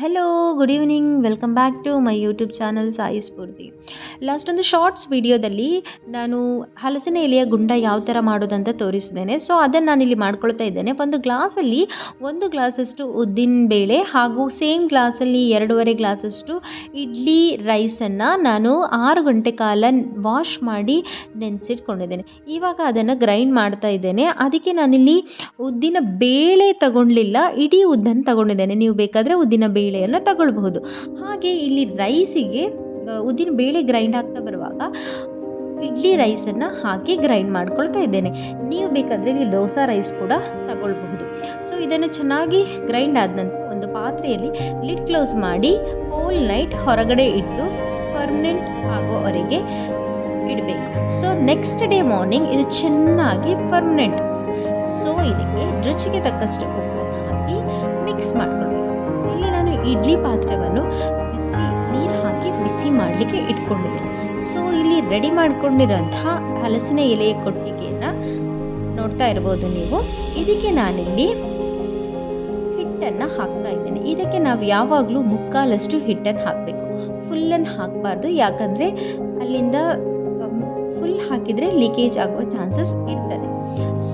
Hello good evening welcome back to my YouTube channel Sai Spoorthi last ಒಂದು shorts ವಿಡಿಯೋದಲ್ಲಿ ನಾನು ಹಲಸಿನ ಎಲೆಯ ಗುಂಡ ಯಾವ ಥರ ಮಾಡೋದಂತ ತೋರಿಸಿದ್ದೇನೆ. ಸೊ ಅದನ್ನು ನಾನಿಲ್ಲಿ ಮಾಡ್ಕೊಳ್ತಾ ಇದ್ದೇನೆ. ಒಂದು ಗ್ಲಾಸಲ್ಲಿ ಒಂದು ಗ್ಲಾಸಷ್ಟು ಉದ್ದಿನ ಬೇಳೆ ಹಾಗೂ ಸೇಮ್ ಗ್ಲಾಸಲ್ಲಿ ಎರಡೂವರೆ ಗ್ಲಾಸಷ್ಟು ಇಡ್ಲಿ ರೈಸನ್ನು ನಾನು ಆರು ಗಂಟೆ ಕಾಲ ವಾಶ್ ಮಾಡಿ ನೆನೆಸಿಟ್ಕೊಂಡಿದ್ದೇನೆ. ಇವಾಗ ಅದನ್ನು ಗ್ರೈಂಡ್ ಮಾಡ್ತಾ ಇದ್ದೇನೆ. ಅದಕ್ಕೆ ನಾನಿಲ್ಲಿ ಉದ್ದಿನ ಬೇಳೆ ತಗೊಳ್ಲಿಲ್ಲ ಇಡೀ ಉದ್ದನ್ನು ತಗೊಂಡಿದ್ದೇನೆ. ನೀವು ಬೇಕಾದರೆ ಉದ್ದಿನ ಬೇಳೆಯನ್ನು ತಗೊಳ್ಬಹುದು. ಹಾಗೆ ಇಲ್ಲಿ ರೈಸಿಗೆ ಉದ್ದಿನ ಬೇಳೆ ಗ್ರೈಂಡ್ ಆಗ್ತಾ ಬರುವಾಗ ಇಡ್ಲಿ ರೈಸನ್ನು ಹಾಕಿ ಗ್ರೈಂಡ್ ಮಾಡ್ಕೊಳ್ತಾ ಇದ್ದೇನೆ. ನೀವು ಬೇಕಾದರೆ ಇಲ್ಲಿ ದೋಸಾ ರೈಸ್ ಕೂಡ ತಗೊಳ್ಬಹುದು. ಸೊ ಇದನ್ನು ಚೆನ್ನಾಗಿ ಗ್ರೈಂಡ್ ಆದ ನಂತರ ಒಂದು ಪಾತ್ರೆಯಲ್ಲಿ ಲಿಡ್ ಕ್ಲೋಸ್ ಮಾಡಿ ಹೋಲ್ ನೈಟ್ ಹೊರಗಡೆ ಇಟ್ಟು ಪರ್ಮನೆಂಟ್ ಆಗೋವರೆಗೆ ಇಡಬೇಕು. ಸೊ ನೆಕ್ಸ್ಟ್ ಡೇ ಮಾರ್ನಿಂಗ್ ಇದು ಚೆನ್ನಾಗಿ ಪರ್ಮನೆಂಟ್ ಸೊ ಇದಕ್ಕೆ ರುಚಿಗೆ ತಕ್ಕಷ್ಟು ಇಡ್ಲಿ ಪಾತ್ರೆಯನ್ನು ಬಿಸಿ ನೀರು ಹಾಕಿ ಬಿಸಿ ಮಾಡಲಿಕ್ಕೆ ಇಟ್ಕೊಂಡಿದ್ದೀನಿ. ಸೊ ಇಲ್ಲಿ ರೆಡಿ ಮಾಡ್ಕೊಂಡಿರೋಂಥ ಹಲಸಿನ ಎಲೆಯ ಕೊಟ್ಟಿಗೆಯನ್ನು ನೋಡ್ತಾ ಇರ್ಬೋದು ನೀವು. ಇದಕ್ಕೆ ನಾನಿಲ್ಲಿ ಹಿಟ್ಟನ್ನು ಹಾಕ್ತಾ ಇದ್ದೇನೆ. ಇದಕ್ಕೆ ನಾವು ಯಾವಾಗಲೂ ಮುಕ್ಕಾಲಷ್ಟು ಹಿಟ್ಟನ್ನು ಹಾಕಬೇಕು. ಫುಲ್ಲನ್ನು ಹಾಕಬಾರ್ದು. ಯಾಕಂದರೆ ಅಲ್ಲಿಂದ ಫುಲ್ ಹಾಕಿದರೆ ಲೀಕೇಜ್ ಆಗುವ ಚಾನ್ಸಸ್ ಇರ್ತದೆ.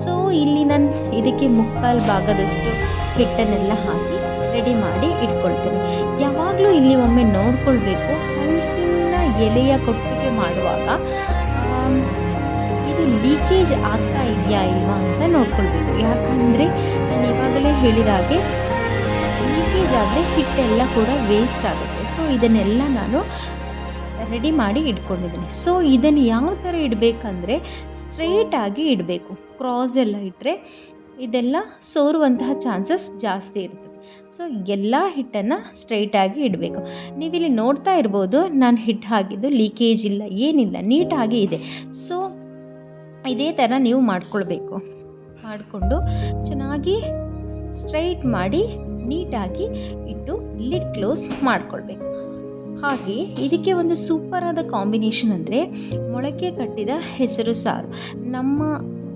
ಸೊ ಇಲ್ಲಿ ನಾನು, ಇದಕ್ಕೆ ಮುಕ್ಕಾಲು ಭಾಗದಷ್ಟು ಹಿಟ್ಟನ್ನೆಲ್ಲ ಹಾಕಿ ರೆಡಿ ಮಾಡಿ ಇಟ್ಕೊಳ್ತೀನಿ. ಯಾವಾಗಲೂ ಇಲ್ಲಿ ಒಮ್ಮೆ ನೋಡ್ಕೊಳ್ಬೇಕು. ಹಲಸಿನ ಎಲೆಯ ಕೊಟ್ಟಿಗೆ ಮಾಡುವಾಗ ಇದು ಲೀಕೇಜ್ ಆಗ್ತಾ ಇದೆಯಾ ಇಲ್ವಾ ಅಂತ ನೋಡ್ಕೊಳ್ಬೇಕು. ಯಾಕಂದರೆ ನಾನು ಇವಾಗಲೇ ಹೇಳಿದ ಹಾಗೆ ಲೀಕೇಜ್ ಆದರೆ ಹಿಟ್ಟೆಲ್ಲ ಕೂಡ ವೇಸ್ಟ್ ಆಗುತ್ತೆ. ಸೊ ಇದನ್ನೆಲ್ಲ ನಾನು ರೆಡಿ ಮಾಡಿ ಇಟ್ಕೊಂಡಿದ್ದೀನಿ. ಸೊ ಇದನ್ನು ಯಾವ ಥರ ಇಡಬೇಕಂದ್ರೆ ಸ್ಟ್ರೈಟಾಗಿ ಇಡಬೇಕು. ಕ್ರಾಸ್ ಎಲ್ಲ ಇಟ್ಟರೆ ಇದೆಲ್ಲ ಸೋರುವಂತಹ ಚಾನ್ಸಸ್ ಜಾಸ್ತಿ ಇರ್ತದೆ ಸೊ ಎಲ್ಲ ಹಿಟ್ಟನ್ನು ಸ್ಟ್ರೈಟಾಗಿ ಇಡಬೇಕು. ನೀವಿಲ್ಲಿ ನೋಡ್ತಾ ಇರ್ಬೋದು, ನಾನು ಹಿಟ್ಟು ಹಾಕಿದ್ದು ಲೀಕೇಜ್ ಇಲ್ಲ, ಏನಿಲ್ಲ ನೀಟಾಗಿ ಇದೆ. ಸೊ ಇದೇ ಥರ ನೀವು ಮಾಡ್ಕೊಳ್ಬೇಕು. ಮಾಡಿಕೊಂಡು ಚೆನ್ನಾಗಿ ಸ್ಟ್ರೈಟ್ ಮಾಡಿ ನೀಟಾಗಿ ಇಟ್ಟು ಲಿಡ್ ಕ್ಲೋಸ್ ಮಾಡ್ಕೊಳ್ಬೇಕು. ಹಾಗೆ ಇದಕ್ಕೆ ಒಂದು ಸೂಪರಾದ ಕಾಂಬಿನೇಷನ್ ಅಂದರೆ ಮೊಳಕೆ ಕಟ್ಟಿದ ಹೆಸರು ಸಾರು. ನಮ್ಮ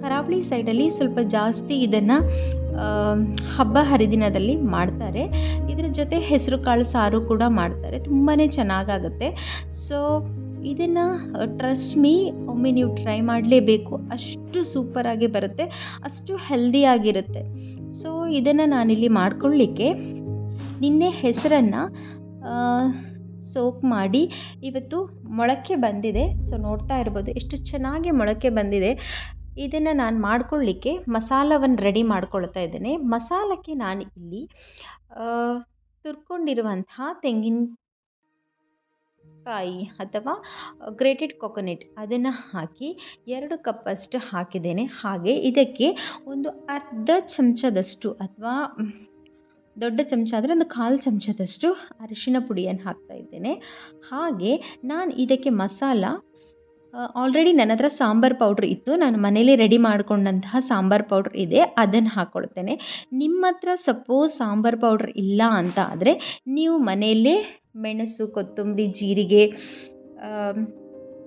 ಕರಾವಳಿ ಸೈಡಲ್ಲಿ ಸ್ವಲ್ಪ ಜಾಸ್ತಿ ಇದನ್ನು ಹಬ್ಬ ಹರಿದಿನದಲ್ಲಿ ಮಾಡ್ತಾರೆ. ಇದರ ಜೊತೆ ಹೆಸರು ಕಾಳು ಸಾರು ಕೂಡ ಮಾಡ್ತಾರೆ. ತುಂಬಾ ಚೆನ್ನಾಗಾಗುತ್ತೆ. ಸೊ ಇದನ್ನು ಟ್ರಸ್ಟ್ ಮೀ ಒಮ್ಮೆ ನೀವು ಟ್ರೈ ಮಾಡಲೇಬೇಕು. ಅಷ್ಟು ಸೂಪರಾಗಿ ಬರುತ್ತೆ. ಅಷ್ಟು ಹೆಲ್ದಿಯಾಗಿರುತ್ತೆ ಸೊ ಇದನ್ನು ನಾನಿಲ್ಲಿ ಮಾಡ್ಕೊಳ್ಳಿಕ್ಕೆ ನಿನ್ನೆ ಹೆಸರನ್ನು ಸೋಕ್ ಮಾಡಿ ಇವತ್ತು ಮೊಳಕೆ ಬಂದಿದೆ. ಸೊ ನೋಡ್ತಾ ಇರ್ಬೋದು. ಎಷ್ಟು ಚೆನ್ನಾಗಿ ಮೊಳಕೆ ಬಂದಿದೆ. ಇದನ್ನು ನಾನು ಮಾಡ್ಕೊಳ್ಳಿಕ್ಕೆ ಮಸಾಲವನ್ನು ರೆಡಿ ಮಾಡ್ಕೊಳ್ತಾ ಇದ್ದೇನೆ. ಮಸಾಲಕ್ಕೆ ನಾನು ಇಲ್ಲಿ ತುರ್ಕೊಂಡಿರುವಂತಹ ತೆಂಗಿನ ಕಾಯಿ ಅಥವಾ ಗ್ರೇಟೆಡ್ ಕೊಕೊನೆಟ್ ಅದನ್ನು ಹಾಕಿ ಎರಡು ಕಪ್ಪಷ್ಟು ಹಾಕಿದ್ದೇನೆ. ಹಾಗೆ ಇದಕ್ಕೆ ಒಂದು ಅರ್ಧ ಚಮಚದಷ್ಟು ಅಥವಾ ದೊಡ್ಡ ಚಮಚ ಅಂದರೆ ಒಂದು ಕಾಲು ಚಮಚದಷ್ಟು ಅರಿಶಿನ ಪುಡಿಯನ್ನು ಹಾಕ್ತಾ ಇದ್ದೇನೆ. ಹಾಗೆ ನಾನು ಇದಕ್ಕೆ ಮಸಾಲ ಆಲ್ರೆಡಿ ನನ್ನ ಹತ್ರ ಸಾಂಬಾರು ಪೌಡ್ರ್ ಇತ್ತು. ನಾನು ಮನೇಲಿ ರೆಡಿ ಮಾಡಿಕೊಂಡಂತಹ ಸಾಂಬಾರು ಪೌಡ್ರ್ ಇದೆ. ಅದನ್ನು ಹಾಕ್ಕೊಳ್ತೇನೆ ನಿಮ್ಮ ಹತ್ರ ಸಪೋಸ್ ಸಾಂಬಾರು ಪೌಡ್ರ್ ಇಲ್ಲ ಅಂತ ಆದರೆ, ನೀವು ಮನೆಯಲ್ಲೇ ಮೆಣಸು, ಕೊತ್ತಂಬರಿ, ಜೀರಿಗೆ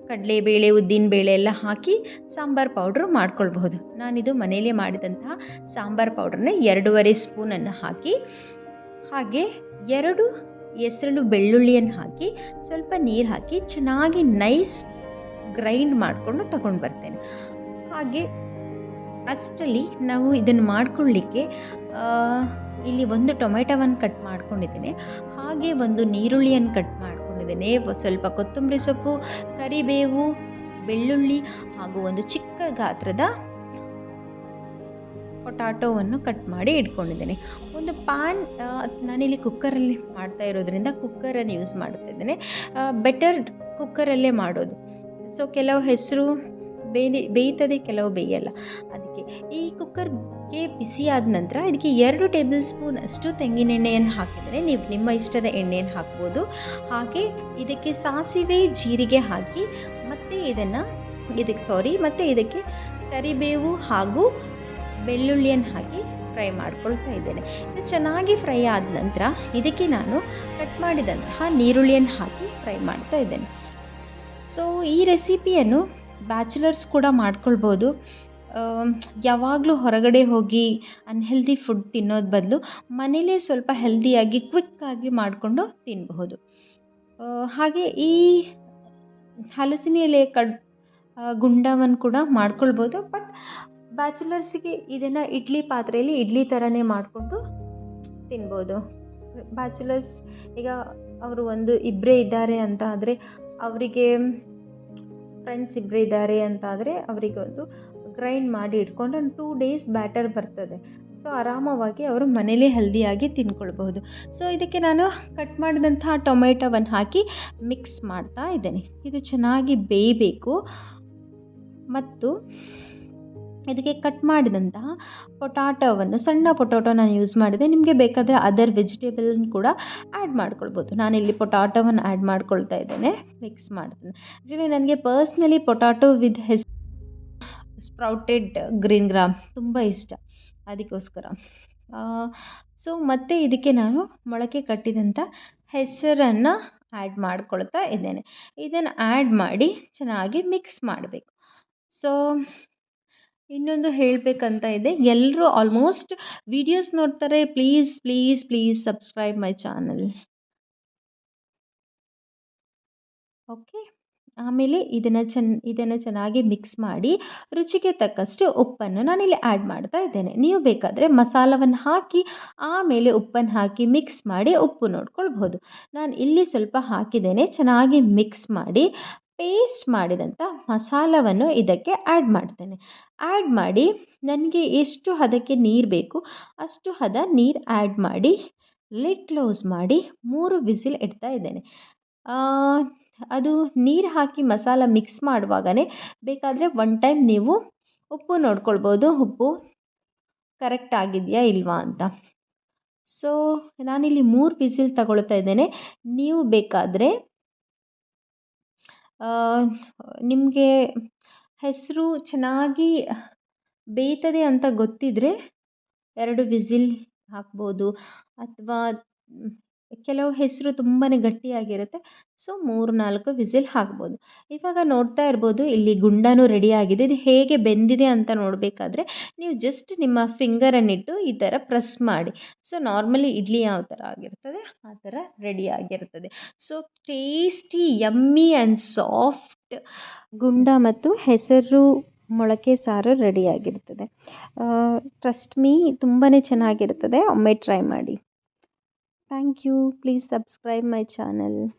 ಕಡಲೆಬೇಳೆ, ಉದ್ದಿನಬೇಳೆ ಎಲ್ಲ ಹಾಕಿ ಸಾಂಬಾರು ಪೌಡ್ರ್ ಮಾಡ್ಕೊಳ್ಬಹುದು. ನಾನಿದು ಮನೆಯಲ್ಲೇ ಮಾಡಿದಂತಹ ಸಾಂಬಾರು ಪೌಡ್ರನ್ನ ಎರಡೂವರೆ ಸ್ಪೂನನ್ನು ಹಾಕಿ, ಹಾಗೆ ಎರಡು ಹೆಸರು ಬೆಳ್ಳುಳ್ಳಿಯನ್ನು ಹಾಕಿ, ಸ್ವಲ್ಪ ನೀರು ಹಾಕಿ, ಚೆನ್ನಾಗಿ ನೈಸ್ ಗ್ರೈಂಡ್ ಮಾಡಿಕೊಂಡು ತಗೊಂಡು ಬರ್ತೇನೆ. ಹಾಗೆ ಅಷ್ಟರಲ್ಲಿ ನಾವು ಇದನ್ನು ಮಾಡ್ಕೊಳ್ಳಿಕ್ಕೆ ಇಲ್ಲಿ ಒಂದು ಟೊಮೆಟೊವನ್ನು ಕಟ್ ಮಾಡ್ಕೊಂಡಿದ್ದೇನೆ. ಹಾಗೆ ಒಂದು ನೀರುಳ್ಳಿಯನ್ನು ಕಟ್ ಮಾಡ್ಕೊಂಡಿದ್ದೇನೆ. ಸ್ವಲ್ಪ ಕೊತ್ತಂಬರಿ ಸೊಪ್ಪು, ಕರಿಬೇವು, ಬೆಳ್ಳುಳ್ಳಿ ಹಾಗೂ ಒಂದು ಚಿಕ್ಕ ಗಾತ್ರದ ಪೊಟ್ಯಾಟೋವನ್ನು ಕಟ್ ಮಾಡಿ ಇಟ್ಕೊಂಡಿದ್ದೇನೆ. ಒಂದು ಪ್ಯಾನ್ ನಾನಿಲ್ಲಿ ಕುಕ್ಕರಲ್ಲಿ ಮಾಡ್ತಾ ಇರೋದ್ರಿಂದ ಕುಕ್ಕರನ್ನು ಯೂಸ್ ಮಾಡ್ತಾ ಇದ್ದೇನೆ. ಬೆಟರ್ ಕುಕ್ಕರಲ್ಲೇ ಮಾಡೋದು. ಸೊ ಕೆಲವು ಹೆಸರು ಬೇಯಲಿ ಬೇಯ್ತದೆ, ಕೆಲವು ಬೇಯಲ್ಲ. ಅದಕ್ಕೆ ಈ ಕುಕ್ಕರ್ಗೆ ಬಿಸಿ ಆದ ನಂತರ ಇದಕ್ಕೆ ಎರಡು ಟೇಬಲ್ ಸ್ಪೂನ್ ಅಷ್ಟು ತೆಂಗಿನೆಣ್ಣೆಯನ್ನು ಹಾಕಿದರೆ ನೀವು ನಿಮ್ಮ ಇಷ್ಟದ ಎಣ್ಣೆಯನ್ನು ಹಾಕ್ಬೋದು. ಹಾಗೆ ಇದಕ್ಕೆ ಸಾಸಿವೆ, ಜೀರಿಗೆ ಹಾಕಿ ಮತ್ತು ಇದನ್ನು ಇದಕ್ಕೆ ಸಾರಿ ಮತ್ತು ಇದಕ್ಕೆ ಕರಿಬೇವು ಹಾಗೂ ಬೆಳ್ಳುಳ್ಳಿಯನ್ನು ಹಾಕಿ ಫ್ರೈ ಮಾಡ್ಕೊಳ್ತಾ ಇದ್ದೇನೆ. ಇದು ಚೆನ್ನಾಗಿ ಫ್ರೈ ಆದ ನಂತರ ಇದಕ್ಕೆ ನಾನು ಕಟ್ ಮಾಡಿದಂತಹ ನೀರುಳ್ಳಿಯನ್ನು ಹಾಕಿ ಫ್ರೈ ಮಾಡ್ತಾ ಇದ್ದೇನೆ. ಸೊ ಈ ರೆಸಿಪಿಯನ್ನು ಬ್ಯಾಚುಲರ್ಸ್ ಕೂಡ ಮಾಡ್ಕೊಳ್ಬೋದು. ಯಾವಾಗಲೂ ಹೊರಗಡೆ ಹೋಗಿ ಅನ್ಹೆಲ್ದಿ ಫುಡ್ ತಿನ್ನೋದು ಬದಲು ಮನೇಲೇ ಸ್ವಲ್ಪ ಹೆಲ್ದಿಯಾಗಿ ಕ್ವಿಕ್ಕಾಗಿ ಮಾಡಿಕೊಂಡು ತಿನ್ನಬಹುದು ಹಾಗೆ ಈ ಹಲಸಿನ ಎಲೆ ಕಡ್ ಗುಂಡವನ್ನು ಕೂಡ ಮಾಡ್ಕೊಳ್ಬೋದು. ಬಟ್ ಬ್ಯಾಚುಲರ್ಸಿಗೆ ಇದನ್ನು ಇಡ್ಲಿ ಪಾತ್ರೆಯಲ್ಲಿ ಇಡ್ಲಿ ಥರನೇ ಮಾಡಿಕೊಂಡು ತಿನ್ಬೋದು. ಬ್ಯಾಚುಲರ್ಸ್ ಈಗ ಅವರು ಒಂದು ಇಬ್ಬರೇ ಇದ್ದಾರೆ ಅಂತ ಆದರೆ ಅವರಿಗೆ ಫ್ರೆಂಡ್ಸ್ ಇಬ್ಬರು ಇದ್ದಾರೆ ಅಂತ ಆದರೆ ಅವರಿಗೆ ಒಂದು ಗ್ರೈಂಡ್ ಮಾಡಿ ಇಟ್ಕೊಂಡು ಒಂದು ಟೂ ಡೇಸ್ ಬ್ಯಾಟರ್ ಬರ್ತದೆ. ಸೊ ಆರಾಮವಾಗಿ ಅವರು ಮನೇಲೇ ಹೆಲ್ದಿಯಾಗಿ ತಿನ್ಕೊಳ್ಬಹುದು. ಸೊ ಇದಕ್ಕೆ ನಾನು ಕಟ್ ಮಾಡಿದಂಥ ಟೊಮೆಟೊವನ್ನು ಹಾಕಿ ಮಿಕ್ಸ್ ಮಾಡ್ತಾ ಇದ್ದೇನೆ. ಇದು ಚೆನ್ನಾಗಿ ಬೇಯಬೇಕು. ಮತ್ತು ಇದಕ್ಕೆ ಕಟ್ ಮಾಡಿದಂತಹ ಪೊಟಾಟೋವನ್ನು, ಸಣ್ಣ ಪೊಟಾಟೋ ನಾನು ಯೂಸ್ ಮಾಡಿದೆ ನಿಮಗೆ ಬೇಕಾದರೆ ಅದರ್ ವೆಜಿಟೇಬಲನ್ನು ಕೂಡ ಆ್ಯಡ್ ಮಾಡ್ಕೊಳ್ಬೋದು. ನಾನಿಲ್ಲಿ ಪೊಟಾಟೋವನ್ನು ಆ್ಯಡ್ ಮಾಡ್ಕೊಳ್ತಾ ಇದ್ದೇನೆ ಮಿಕ್ಸ್ ಮಾಡ್ತೀನಿ. ಆ್ಯಕ್ಚುಲಿ ನನಗೆ ಪರ್ಸ್ನಲಿ ಪೊಟಾಟೊ ವಿತ್ ಹೆಸ್ ಸ್ಪ್ರೌಟೆಡ್ ಗ್ರೀನ್ ಗ್ರಾಮ್ ತುಂಬ ಇಷ್ಟ. ಅದಕ್ಕೋಸ್ಕರ. ಸೊ ಮತ್ತು ಇದಕ್ಕೆ ನಾನು ಮೊಳಕೆ ಕಟ್ಟಿದಂಥ ಹೆಸರನ್ನು ಆ್ಯಡ್ ಮಾಡ್ಕೊಳ್ತಾ ಇದ್ದೇನೆ. ಇದನ್ನು ಆ್ಯಡ್ ಮಾಡಿ ಚೆನ್ನಾಗಿ ಮಿಕ್ಸ್ ಮಾಡಬೇಕು. ಸೊ ಇನ್ನೊಂದು ಹೇಳಬೇಕಂತ ಇದೆ. ಎಲ್ಲರೂ ಆಲ್ಮೋಸ್ಟ್ ವಿಡಿಯೋಸ್ ನೋಡ್ತಾರೆ. Please please please subscribe my channel okay ಆಮೇಲೆ ಇದನ್ನು ಚೆನ್ನ ಇದನ್ನು ಚೆನ್ನಾಗಿ ಮಿಕ್ಸ್ ಮಾಡಿ ರುಚಿಗೆ ತಕ್ಕಷ್ಟು ಉಪ್ಪನ್ನು ನಾನಿಲ್ಲಿ ಆ್ಯಡ್ ಮಾಡ್ತಾ ಇದ್ದೇನೆ. ನೀವು ಬೇಕಾದರೆ ಮಸಾಲವನ್ನು ಹಾಕಿ, ಆಮೇಲೆ ಉಪ್ಪನ್ನು ಹಾಕಿ ಮಿಕ್ಸ್ ಮಾಡಿ ಉಪ್ಪು ನೋಡ್ಕೊಳ್ಬೋದು ನಾನು ಇಲ್ಲಿ ಸ್ವಲ್ಪ ಹಾಕಿದ್ದೇನೆ. ಚೆನ್ನಾಗಿ ಮಿಕ್ಸ್ ಮಾಡಿ ಪೇಸ್ಟ್ ಮಾಡಿದಂಥ ಮಸಾಲವನ್ನು ಇದಕ್ಕೆ ಆ್ಯಡ್ ಮಾಡ್ತೇನೆ. ಆ್ಯಡ್ ಮಾಡಿ ನನಗೆ ಎಷ್ಟು ಹದಕ್ಕೆ ನೀರು ಬೇಕು ಅಷ್ಟು ಹದ ನೀರು ಆ್ಯಡ್ ಮಾಡಿ ಲಿಡ್ ಕ್ಲೋಸ್ ಮಾಡಿ ಮೂರು ವಿಸಿಲ್ ಇಡ್ತಾ ಇದ್ದೇನೆ. ಅದು ನೀರು ಹಾಕಿ ಮಸಾಲ ಮಿಕ್ಸ್ ಮಾಡುವಾಗಲೇ ಬೇಕಾದರೆ ಒನ್ ಟೈಮ್ ನೀವು ಉಪ್ಪು ನೋಡ್ಕೊಳ್ಬೋದು. ಉಪ್ಪು ಕರೆಕ್ಟ್ ಆಗಿದೆಯಾ ಇಲ್ವಾ ಅಂತ. ಸೊ ನಾನಿಲ್ಲಿ ಮೂರು ವಿಸಿಲ್ ತಗೊಳ್ತಾ ಇದ್ದೇನೆ. ನೀವು ಬೇಕಾದರೆ ನಿಮಗೆ ಹೆಸರು ಚೆನ್ನಾಗಿ ಬೇಯ್ತದೆ ಅಂತ ಗೊತ್ತಿದ್ದರೆ ಎರಡು ವಿಸಿಲ್ ಹಾಕ್ಬೋದು. ಅಥವಾ ಕೆಲವು ಹೆಸರು ತುಂಬಾ ಗಟ್ಟಿಯಾಗಿರುತ್ತೆ. ಸೊ ಮೂರು ನಾಲ್ಕು ವಿಸಿಲ್ ಹಾಕ್ಬೋದು. ಇವಾಗ ನೋಡ್ತಾ ಇರ್ಬೋದು, ಇಲ್ಲಿ ಗುಂಡನೂ ರೆಡಿಯಾಗಿದೆ ಇದು ಹೇಗೆ ಬೆಂದಿದೆ ಅಂತ ನೋಡಬೇಕಾದ್ರೆ, ನೀವು ಜಸ್ಟ್ ನಿಮ್ಮ ಫಿಂಗರನ್ನಿಟ್ಟು ಈ ಥರ ಪ್ರೆಸ್ ಮಾಡಿ. ಸೊ ನಾರ್ಮಲಿ ಇಡ್ಲಿ ಯಾವ ಥರ ಆಗಿರ್ತದೆ, ಆ ಥರ ರೆಡಿಯಾಗಿರ್ತದೆ so tasty yummy and soft ಗುಂಡ ಮತ್ತು ಹೆಸರು ಮೊಳಕೆ ಸಾರು ರೆಡಿಯಾಗಿರ್ತದೆ ಟ್ರಸ್ಟ್ ಮೀ ತುಂಬಾ ಚೆನ್ನಾಗಿರ್ತದೆ. ಒಮ್ಮೆ ಟ್ರೈ ಮಾಡಿ. Thank you. Please subscribe my channel.